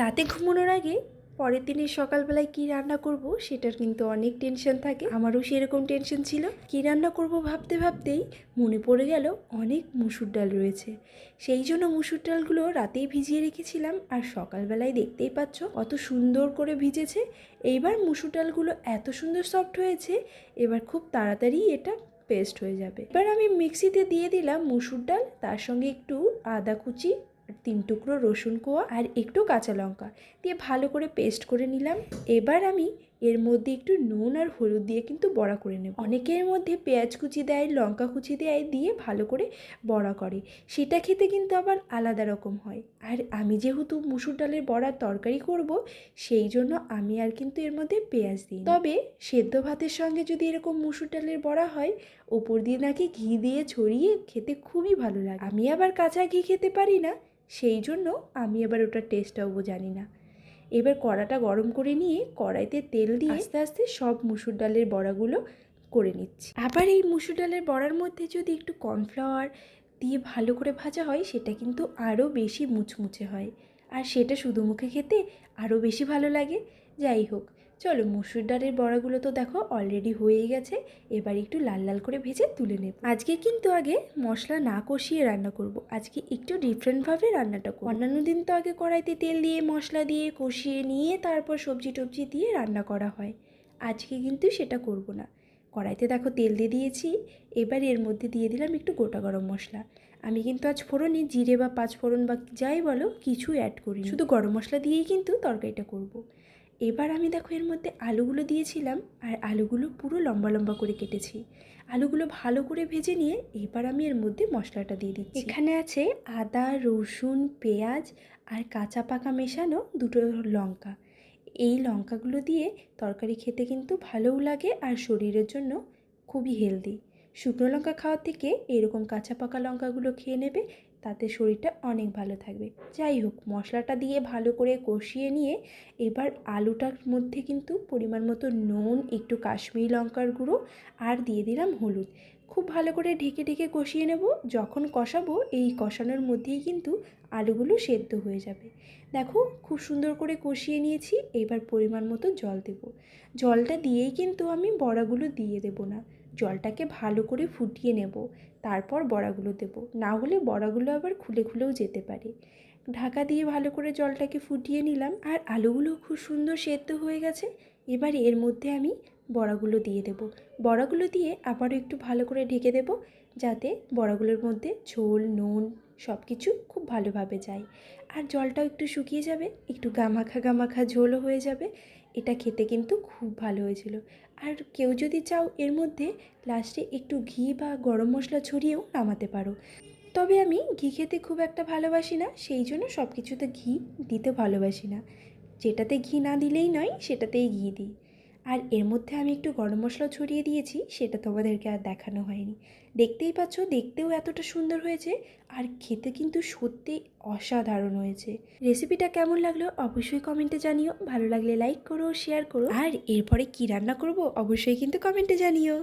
রাতে ঘুমানোর আগে পরের দিনের সকালবেলায় কি রান্না করব সেটার কিন্তু অনেক টেনশন থাকে। আমারও সেরকম টেনশন ছিল। কি রান্না করব ভাবতে ভাবতেই মনে পড়ে গেল অনেক মুসুর ডাল রয়েছে। সেই জন্য মুসুর ডালগুলো রাতেই ভিজিয়ে রেখেছিলাম আর সকালবেলায় দেখতেই পাচ্ছ কত সুন্দর করে ভিজেছে। এইবার মুসুর ডালগুলো এত সুন্দর সফট হয়েছে, এবার খুব তাড়াতাড়ি এটা পেস্ট হয়ে যাবে। এবার আমি মিক্সিতে দিয়ে দিলাম মুসুর ডাল, তার সঙ্গে একটু আদা কুচি তিন টুকরো রসুন কোয়া আর একটু কাঁচা লঙ্কা দিয়ে ভালো করে পেস্ট করে নিলাম। এবার আমি এর মধ্যে একটু নুন আর হলুদ দিয়ে কিন্তু বড়া করে নেব। অনেকের মধ্যে পেঁয়াজ কুচি দেয়, লঙ্কা কুচি দেয় দিয়ে ভালো করে বড়া করে। সেটা খেতে কিন্তু আবার আলাদা রকম হয়। আর আমি যেহেতু মুসুর ডালের বড়ার তরকারি করব, সেই জন্য আমি আর কিন্তু এর মধ্যে পেঁয়াজ দিই তবে সেদ্ধ ভাতের সঙ্গে যদি এরকম মুসুর ডালের বড়া হয়, ওপর দিয়ে নাকি ঘি দিয়ে ছড়িয়ে খেতে খুবই ভালো লাগে। আমি আবার কাঁচা ঘি খেতে পারি না সেই জন্য আমি আবার ওটার টেস্টটাও জানি না। এবার কড়াটা গরম করে নিয়ে কড়াইতে তেল দিয়ে আস্তে আস্তে সব মুসুর ডালের বড়াগুলো করে নিচ্ছি। আবার এই মুসুর ডালের বড়ার মধ্যে যদি একটু কর্নফ্লাওয়ার দিয়ে ভালো করে ভাজা হয় সেটা কিন্তু আরও বেশি মুচমুচে হয়। আর সেটা শুধু মুখে খেতে আরও বেশি ভালো লাগে। যাই হোক চলো মুসুর ডালের বড়াগুলো তো দেখো অলরেডি হয়েই গেছে, এবার একটু লাল লাল করে ভেজে তুলে নেব। আজকে কিন্তু আগে মশলা না কষিয়ে রান্না করব, আজকে একটু ডিফারেন্টভাবে রান্নাটা করব। অন্যান্য দিন তো আগে কড়াইতে তেল দিয়ে, মশলা দিয়ে কষিয়ে নিয়ে তারপর সবজি টবজি দিয়ে রান্না করা হয়, আজকে কিন্তু সেটা করব না। কড়াইতে দেখো তেল দিয়ে দিয়েছি, এবার এর মধ্যে দিয়ে দিলাম একটু গোটা গরম মশলা। আমি কিন্তু আজ ফোড়নে জিরে বা পাঁচ ফোড়ন বা যাই বলো কিছু অ্যাড করি শুধু গরম মশলা দিয়েই কিন্তু তরকারিটা করব। এবার আমি দেখো এর মধ্যে আলুগুলো দিয়েছিলাম আর আলুগুলো পুরো লম্বা লম্বা করে কেটেছি। আলুগুলো ভালো করে ভেজে নিয়ে এবার আমি এর মধ্যে মশলাটা দিয়ে দিচ্ছি। এখানে আছে আদা, রসুন, পেঁয়াজ আর কাঁচা পাকা মেশানো দুটো লঙ্কা। এই লঙ্কাগুলো দিয়ে তরকারি খেতে কিন্তু ভালোও লাগে আর শরীরের জন্য খুবই হেলদি। শুকনো লঙ্কা খাওয়ার থেকে এরকম কাঁচা পাকা লঙ্কাগুলো খেয়ে নেবে তাতে শরীরটা অনেক ভালো থাকবে। যাই হোক, মশলাটা দিয়ে ভালো করে কষিয়ে নিয়ে এবার আলুটার মধ্যে কিন্তু পরিমাণ মতো নুন, একটু কাশ্মীরি লঙ্কার গুঁড়ো আর দিয়ে দিলাম হলুদ। খুব ভালো করে ঢেকে ঢেকে কষিয়ে নেব। যখন কষাবো, এই কষানোর মধ্যেই কিন্তু আলুগুলো সেদ্ধ হয়ে যাবে। দেখো, খুব সুন্দর করে কষিয়ে নিয়েছি। এবার পরিমাণ মতো জল দেব। জলটা দিয়েই কিন্তু আমি বড়াগুলো দিয়ে দেব না। জলটাকে ভালো করে ফুটিয়ে নেব। তারপর বড়াগুলো দেব। না হলে বড়াগুলো আবার খুলে খুলেও যেতে পারে। ঢাকা দিয়ে ভালো করে জলটাকে ফুটিয়ে নিলাম আর আলুগুলো খুব সুন্দর সেদ্ধ হয়ে গেছে। এবার এর মধ্যে আমি বড়াগুলো দিয়ে দেব। বড়াগুলো দিয়ে আবারও একটু ভালো করে ঢেকে দেব যাতে বড়াগুলোর মধ্যে ঝোল, নুন সব কিছু খুব ভালোভাবে যায়। আর জলটাও একটু শুকিয়ে যাবে, একটু গামাখা গামাখা ঝোলও হয়ে যাবে। এটা খেতে কিন্তু খুব ভালো হয়েছিল। আর কেউ যদি চাও এর মধ্যে লাস্টে একটু ঘি বা গরম মশলা ছড়িয়েও নামাতে পারো। তবে আমি ঘি খেতে খুব একটা ভালোবাসি না, সেই জন্য সব কিছুতে ঘি দিতে ভালোবাসি না। যেটাতে ঘি না দিলেই নয়, সেটাতেই ঘি দিই। আর এর মধ্যে আমি একটু গরম মশলাও ছড়িয়ে দিয়েছি, সেটা তোমাদেরকে আর দেখানো হয়নি। দেখতেই পাচ্ছ, দেখতেও এতটা সুন্দর হয়েছে আর খেতে কিন্তু সত্যি অসাধারণ হয়েছে। রেসিপিটা কেমন লাগল অবশ্যই কমেন্টে জানিও, ভালো লাগলে লাইক করো, শেয়ার করো, আর এরপরে কি রান্না করব অবশ্যই কিন্তু কমেন্টে জানিও।